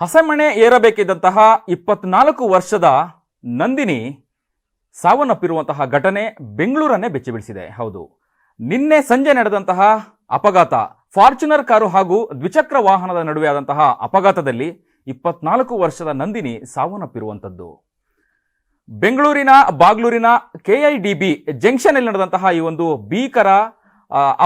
ಹಸೆಮಣೆ ಏರಬೇಕಿದ್ದಂತಹ ಇಪ್ಪತ್ನಾಲ್ಕು ವರ್ಷದ ನಂದಿನಿ ಸಾವನ್ನಪ್ಪಿರುವಂತಹ ಘಟನೆ ಬೆಂಗಳೂರನ್ನೇ ಬೆಚ್ಚಿಬೀಳಿಸಿದೆ ಹೌದು. ನಿನ್ನೆ ಸಂಜೆ ನಡೆದಂತಹ ಅಪಘಾತ, ಫಾರ್ಚುನರ್ ಕಾರು ಹಾಗೂ ದ್ವಿಚಕ್ರ ವಾಹನದ ನಡುವೆ ಆದಂತಹ ಅಪಘಾತದಲ್ಲಿ ಇಪ್ಪತ್ನಾಲ್ಕು ವರ್ಷದ ನಂದಿನಿ ಸಾವನ್ನಪ್ಪಿರುವಂಥದ್ದು. ಬೆಂಗಳೂರಿನ ಬಾಗ್ಲೂರಿನ ಕೆಐಡಿಬಿ ಜಂಕ್ಷನ್ ಅಲ್ಲಿ ನಡೆದಂತಹ ಈ ಒಂದು ಭೀಕರ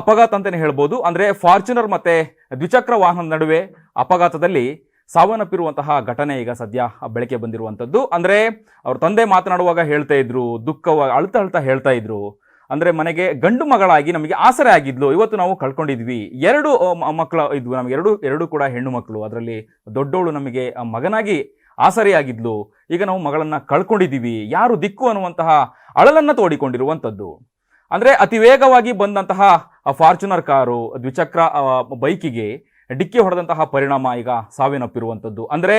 ಅಪಘಾತ ಅಂತಲೇ ಹೇಳ್ಬೋದು. ಅಂದ್ರೆ ಫಾರ್ಚುನರ್ ಮತ್ತೆ ದ್ವಿಚಕ್ರ ವಾಹನದ ನಡುವೆ ಅಪಘಾತದಲ್ಲಿ ಸಾವನ್ನಪ್ಪಿರುವಂತಹ ಘಟನೆ ಈಗ ಸದ್ಯ ಬೆಳಕೆ ಬಂದಿರುವಂಥದ್ದು. ಅಂದರೆ ಅವ್ರ ತಂದೆ ಮಾತನಾಡುವಾಗ ಹೇಳ್ತಾ ಇದ್ರು ದುಃಖವಾಗಿ ಅಳ್ತಾ ಅಳ್ತಾ ಹೇಳ್ತಾ ಇದ್ರು. ಅಂದರೆ ಮನೆಗೆ ಗಂಡು ಮಗಳಾಗಿ ನಮಗೆ ಆಸರೆ ಆಗಿದ್ಲು, ಇವತ್ತು ನಾವು ಕಳ್ಕೊಂಡಿದ್ವಿ. ಎರಡು ಮಕ್ಕಳು ಇದ್ವು ನಮಗೆ, ಎರಡು ಎರಡು ಕೂಡ ಹೆಣ್ಣು ಮಕ್ಕಳು ಅದರಲ್ಲಿ ದೊಡ್ಡವಳು ನಮಗೆ ಮಗನಾಗಿ ಆಸರೆಯಾಗಿದ್ಲು. ಈಗ ನಾವು ಮಗಳನ್ನು ಕಳ್ಕೊಂಡಿದ್ದೀವಿ. ಯಾರು ದಿಕ್ಕು ಅನ್ನುವಂತಹ ಅಳಲನ್ನು ತೋಡಿಕೊಂಡಿರುವಂಥದ್ದು. ಅಂದರೆ ಅತಿ ವೇಗವಾಗಿ ಬಂದಂತಹ ಫಾರ್ಚುನರ್ ಕಾರು, ದ್ವಿಚಕ್ರ ಬೈಕಿಗೆ ಡಿಕ್ಕಿ ಹೊಡೆದಂತಹ ಪರಿಣಾಮ ಈಗ ಸಾವಿನಪ್ಪಿರುವಂಥದ್ದು. ಅಂದರೆ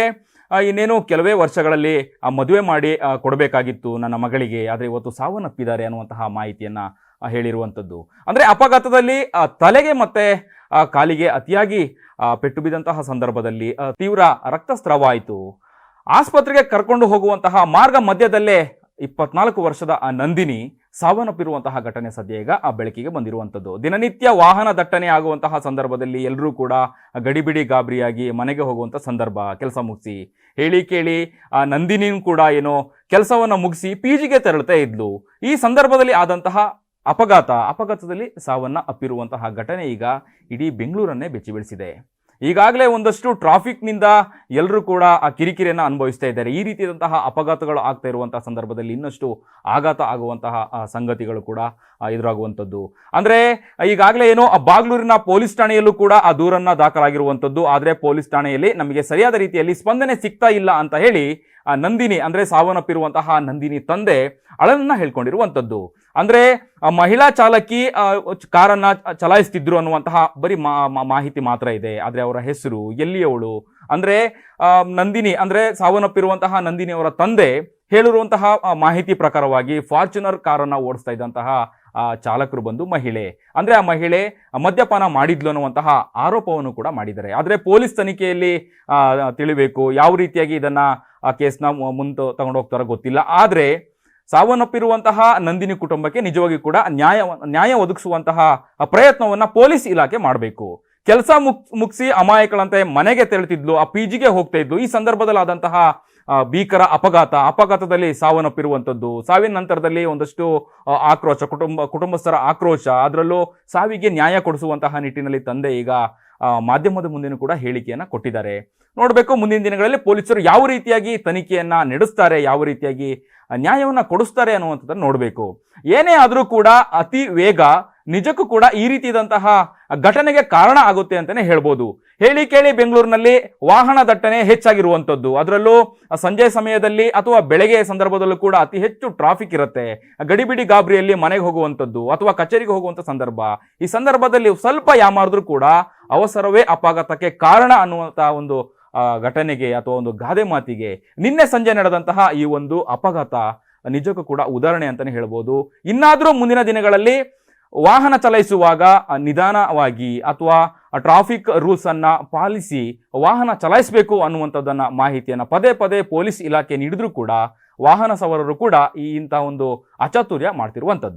ಇನ್ನೇನು ಕೆಲವೇ ವರ್ಷಗಳಲ್ಲಿ, ಆ, ಮದುವೆ ಮಾಡಿ ಕೊಡಬೇಕಾಗಿತ್ತು ನನ್ನ ಮಗಳಿಗೆ, ಆದರೆ ಇವತ್ತು ಸಾವನ್ನಪ್ಪಿದ್ದಾರೆ ಅನ್ನುವಂತಹ ಮಾಹಿತಿಯನ್ನು ಹೇಳಿರುವಂಥದ್ದು. ಅಂದರೆ, ಅಪಘಾತದಲ್ಲಿ ತಲೆಗೆ ಮತ್ತೆ ಕಾಲಿಗೆ ಅತಿಯಾಗಿ ಪೆಟ್ಟು ಬಿದ್ದಂತಹ ಸಂದರ್ಭದಲ್ಲಿ ತೀವ್ರ ರಕ್ತಸ್ರಾವ ಆಯಿತು ಆಸ್ಪತ್ರೆಗೆ ಕರ್ಕೊಂಡು ಹೋಗುವಂತಹ ಮಾರ್ಗ ಮಧ್ಯದಲ್ಲೇ ಇಪ್ಪತ್ನಾಲ್ಕು ವರ್ಷದ ಆ ನಂದಿನಿ ಸಾವನ್ನಪ್ಪಿರುವಂತಹ ಘಟನೆ ಸದ್ಯ ಈಗ ಆ ಬೆಳಕಿಗೆ ಬಂದಿರುವಂಥದ್ದು. ದಿನನಿತ್ಯ ವಾಹನ ದಟ್ಟಣೆ ಆಗುವಂತಹ ಸಂದರ್ಭದಲ್ಲಿ ಎಲ್ಲರೂ ಕೂಡ ಗಡಿಬಿಡಿ ಗಾಬರಿಯಾಗಿ ಮನೆಗೆ ಹೋಗುವಂಥ ಸಂದರ್ಭ. ಕೆಲಸ ಮುಗಿಸಿ. ಹೇಳಿ ಕೇಳಿ, ಆ ನಂದಿನಿಯೂ ಕೂಡ ಏನೋ ಕೆಲಸವನ್ನು ಮುಗಿಸಿ ಪಿ ಜಿಗೆ ತೆರಳುತ್ತಾ ಇದ್ಲು. ಈ ಸಂದರ್ಭದಲ್ಲಿ ಆದಂತಹ ಅಪಘಾತ, ಅಪಘಾತದಲ್ಲಿ ಸಾವನ್ನ ಅಪ್ಪಿರುವಂತಹ ಘಟನೆ ಈಗ ಇಡೀ ಬೆಂಗಳೂರನ್ನೇ ಬೆಚ್ಚಿ ಬೀಳಿಸಿದೆ ಈಗಾಗಲೇ ಒಂದಷ್ಟು ಟ್ರಾಫಿಕ್ನಿಂದ ಎಲ್ಲರೂ ಕೂಡ ಆ ಕಿರಿಕಿರಿಯನ್ನು ಅನುಭವಿಸ್ತಾ ಇದ್ದಾರೆ. ಈ ರೀತಿಯಾದಂತಹ ಅಪಘಾತಗಳು ಆಗ್ತಾ ಇರುವಂತಹ ಸಂದರ್ಭದಲ್ಲಿ ಇನ್ನಷ್ಟು ಆಘಾತ ಆಗುವಂತಹ ಸಂಗತಿಗಳು ಕೂಡ ಎದುರಾಗುವಂಥದ್ದು. ಅಂದ್ರೆ, ಈಗಾಗಲೇ ಏನೋ, ಆ, ಬಾಗ್ಲೂರಿನ ಪೊಲೀಸ್ ಠಾಣೆಯಲ್ಲೂ ಕೂಡ ಆ ದೂರನ್ನ ದಾಖಲಾಗಿರುವಂಥದ್ದು. ಆದರೆ ಪೊಲೀಸ್ ಠಾಣೆಯಲ್ಲಿ ನಮಗೆ ಸರಿಯಾದ ರೀತಿಯಲ್ಲಿ ಸ್ಪಂದನೆ ಸಿಗ್ತಾ ಇಲ್ಲ ಅಂತ ಹೇಳಿ ಆ ನಂದಿನಿ ಅಂದ್ರೆ ಸಾವನ್ನಪ್ಪಿರುವಂತಹ ನಂದಿನಿ ತಂದೆ ಅಳನನ್ನ ಹೇಳ್ಕೊಂಡಿರುವಂಥದ್ದು. ಅಂದ್ರೆ ಮಹಿಳಾ ಚಾಲಕಿ ಕಾರನ್ನ ಚಲಾಯಿಸ್ತಿದ್ರು ಅನ್ನುವಂತಹ ಬರೀ ಮಾಹಿತಿ ಮಾತ್ರ ಇದೆ. ಆದರೆ ಅವರ ಹೆಸರು ಎಲ್ಲಿಯವಳು? ಅಂದ್ರೆ ನಂದಿನಿ ಅಂದ್ರೆ ಸಾವನ್ನಪ್ಪಿರುವಂತಹ ನಂದಿನಿ ಅವರ ತಂದೆ ಹೇಳಿರುವಂತಹ ಮಾಹಿತಿ ಪ್ರಕಾರವಾಗಿ ಫಾರ್ಚುನರ್ ಕಾರನ್ನ ಓಡಿಸ್ತಾ ಇದ್ದಂತಹ ಆ ಚಾಲಕರು ಬಂದು ಮಹಿಳೆ. ಅಂದ್ರೆ ಆ ಮಹಿಳೆ ಮದ್ಯಪಾನ ಮಾಡಿದ್ಲು ಅನ್ನುವಂತಹ ಆರೋಪವನ್ನು ಕೂಡ ಮಾಡಿದ್ದಾರೆ. ಆದ್ರೆ ಪೊಲೀಸ್ ತನಿಖೆಯಲ್ಲಿ ತಿಳಿಬೇಕು ಯಾವ ರೀತಿಯಾಗಿ ಇದನ್ನ ಆ ಕೇಸ್ನ ಮುಂದೆ ತಗೊಂಡು ಹೋಗ್ತಾರೋ ಗೊತ್ತಿಲ್ಲ. ಆದ್ರೆ ಸಾವನ್ನಪ್ಪಿರುವಂತಹ ನಂದಿನಿ ಕುಟುಂಬಕ್ಕೆ ನಿಜವಾಗಿ ಕೂಡ ನ್ಯಾಯ ನ್ಯಾಯ ಒದಗಿಸುವಂತಹ ಪ್ರಯತ್ನವನ್ನ ಪೊಲೀಸ್ ಇಲಾಖೆ ಮಾಡಬೇಕು. ಕೆಲಸ ಮುಗ್ ಮುಗಿಸಿ ಅಮಾಯಕಳಂತೆ ಮನೆಗೆ ತೆರಳುತ್ತಿದ್ಲು ಆ ಪಿ ಜಿಗೆ ಹೋಗ್ತಾ ಇದ್ಲು. ಈ ಸಂದರ್ಭದಲ್ಲಿ ಆದಂತಹ ಆ, ಭೀಕರ ಅಪಘಾತ, ಅಪಘಾತದಲ್ಲಿ ಸಾವನ್ನಪ್ಪಿರುವಂಥದ್ದು. ಸಾವಿನ ನಂತರದಲ್ಲಿ ಒಂದಷ್ಟು ಆಕ್ರೋಶ, ಕುಟುಂಬ, ಕುಟುಂಬಸ್ಥರ ಆಕ್ರೋಶ, ಅದರಲ್ಲೂ ಸಾವಿಗೆ ನ್ಯಾಯ ಕೊಡಿಸುವಂತಹ ನಿಟ್ಟಿನಲ್ಲಿ ತಂದೆ ಈಗ ಮಾಧ್ಯಮದ ಮುಂದೆನೂ ಕೂಡ ಹೇಳಿಕೆಯನ್ನು ಕೊಟ್ಟಿದ್ದಾರೆ. ನೋಡಬೇಕು, ಮುಂದಿನ ದಿನಗಳಲ್ಲಿ ಪೊಲೀಸರು ಯಾವ ರೀತಿಯಾಗಿ ತನಿಖೆಯನ್ನ ನಡೆಸ್ತಾರೆ, ಯಾವ ರೀತಿಯಾಗಿ ನ್ಯಾಯವನ್ನ ಕೊಡಿಸ್ತಾರೆ ಅನ್ನುವಂಥದ್ದನ್ನು ನೋಡಬೇಕು. ಏನೇ ಆದರೂ ಕೂಡ ಅತಿ ವೇಗ ನಿಜಕ್ಕೂ ಕೂಡ ಈ ರೀತಿಯಾದಂತಹ ಘಟನೆಗೆ ಕಾರಣ ಆಗುತ್ತೆ ಅಂತಲೇ ಹೇಳ್ಬೋದು. ಹೇಳಿ ಕೇಳಿ ಬೆಂಗಳೂರಿನಲ್ಲಿ ವಾಹನ ದಟ್ಟಣೆ ಹೆಚ್ಚಾಗಿರುವಂಥದ್ದು ಅದರಲ್ಲೂ ಸಂಜೆ ಸಮಯದಲ್ಲಿ ಅಥವಾ ಬೆಳಗ್ಗೆ ಸಂದರ್ಭದಲ್ಲೂ ಕೂಡ ಅತಿ ಹೆಚ್ಚು ಟ್ರಾಫಿಕ್ ಇರುತ್ತೆ. ಗಡಿಬಿಡಿ ಗಾಬರಿಯಲ್ಲಿ ಮನೆಗೆ ಹೋಗುವಂಥದ್ದು ಅಥವಾ ಕಚೇರಿಗೆ ಹೋಗುವಂಥ ಸಂದರ್ಭ. ಈ ಸಂದರ್ಭದಲ್ಲಿ ಸ್ವಲ್ಪ ಯಾಮಾರಿದ್ರೂ ಕೂಡ ಅವಸರವೇ ಅಪಘಾತಕ್ಕೆ ಕಾರಣ ಅನ್ನುವಂಥ ಒಂದು ಘಟನೆಗೆ ಅಥವಾ ಒಂದು ಗಾದೆ ಮಾತಿಗೆ ನಿನ್ನೆ ಸಂಜೆ ನಡೆದಂತಹ ಈ ಒಂದು ಅಪಘಾತ ನಿಜಕ್ಕೂ ಕೂಡ ಉದಾಹರಣೆ ಅಂತಲೇ ಹೇಳ್ಬೋದು. ಇನ್ನಾದರೂ ಮುಂದಿನ ದಿನಗಳಲ್ಲಿ ವಾಹನ ಚಲಾಯಿಸುವಾಗ ನಿಧಾನವಾಗಿ ಅಥವಾ ಟ್ರಾಫಿಕ್ ರೂಲ್ಸ್ ಅನ್ನ ಪಾಲಿಸಿ ವಾಹನ ಚಲಾಯಿಸಬೇಕು ಅನ್ನುವಂಥದ್ದನ್ನ ಮಾಹಿತಿಯನ್ನು ಪದೇ ಪದೇ ಪೊಲೀಸ್ ಇಲಾಖೆ ನೀಡಿದ್ರೂ ಕೂಡ ವಾಹನ ಸವಾರರು ಕೂಡ ಈ ಇಂತಹ ಒಂದು ಅಚಾತುರ್ಯ ಮಾಡ್ತಿರುವಂಥದ್ದು.